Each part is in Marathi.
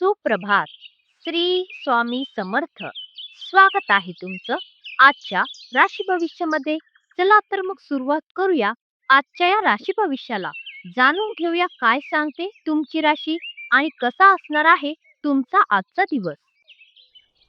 सुप्रभात. श्री स्वामी समर्थ. स्वागत आहे तुमचं आजच्या राशी भविष्यामध्ये. चला तर मग सुरुवात करूया आजच्या या राशी भविष्याला. जाणून घेऊया काय सांगते तुमची राशी आणि कसा असणार आहे तुमचा आजचा दिवस.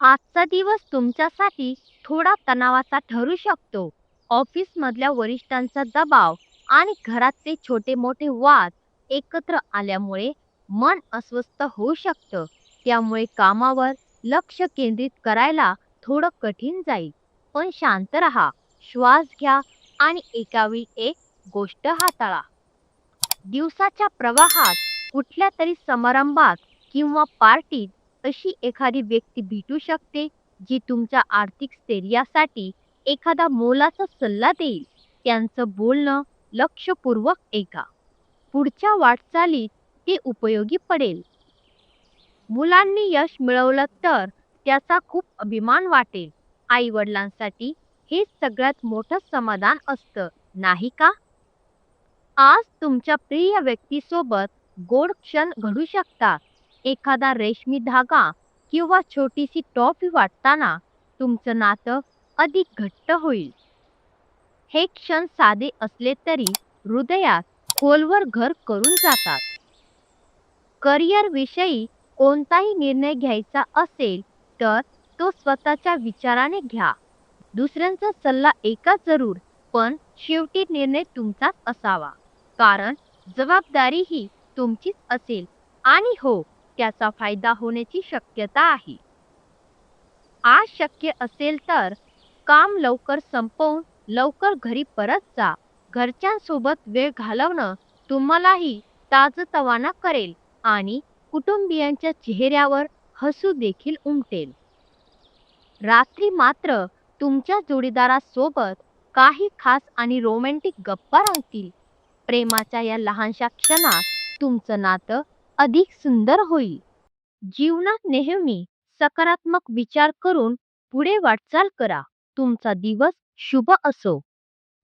आजचा दिवस तुमच्यासाठी थोडा तणावाचा ठरू शकतो. ऑफिस मधल्या वरिष्ठांचा दबाव आणि घरातले छोटे मोठे वाद एकत्र आल्यामुळे मन अस्वस्थ होऊ शकतं. त्यामुळे कामावर लक्ष केंद्रित करायला थोडं कठीण जाईल. पण शांत राहा श्वास घ्या आणि एकावेळी एक गोष्ट हाताळा. दिवसाच्या प्रवाहात कुठल्या तरी समारंभात किंवा पार्टीत अशी एखादी व्यक्ती भेटू शकते जी तुमच्या आर्थिक स्थैर्यासाठी एखादा मोलाचा सल्ला देईल. त्यांचं बोलणं लक्षपूर्वक ऐका. पुढच्या वाटचालीत ते उपयोगी पडेल. मुलांनी यश मिळवलं तर त्याचा खूप अभिमान वाटेल. आई वडिलांसाठी हे सगळ्यात मोठं समाधान असतं नाही का? आज तुमच्या प्रिय व्यक्तीसोबत गोड क्षण घडू शकतात. एखादा रेशमी धागा किंवा छोटीशी टॉफी वाटताना तुमचं नातं अधिक घट्ट होईल. हे क्षण साधे असले तरी हृदयात खोलवर घर करून जातात. करिअर विषयी कोणताही निर्णय घ्यायचा असेल तर तो स्वतःच्या विचाराने घ्या. दुसऱ्यांचा सल्ला ऐका जरूर पण शेवटी निर्णय तुमचाच असावा. कारण जबाबदारी ही तुमचीच असेल आणि हो त्याचा फायदा होण्याची शक्यता आहे. आज शक्य असेल तर काम लवकर संपवून लवकर घरी परत जा. घरच्यांसोबत वेळ घालवणं तुम्हालाही ताजतवाना करेल. आणि कुटुंबियांच्या चेहऱ्यावर हसू देखील उमटेल. रात्री मात्र तुमच्या जोडीदारासोबत काही खास आणि रोमॅन्टिक गप्पा रंगतील. प्रेमाच्या या लहानशा क्षणात तुमचं नातं अधिक सुंदर होईल. जीवनात नेहमी सकारात्मक विचार करून पुढे वाटचाल करा. तुमचा दिवस शुभ असो.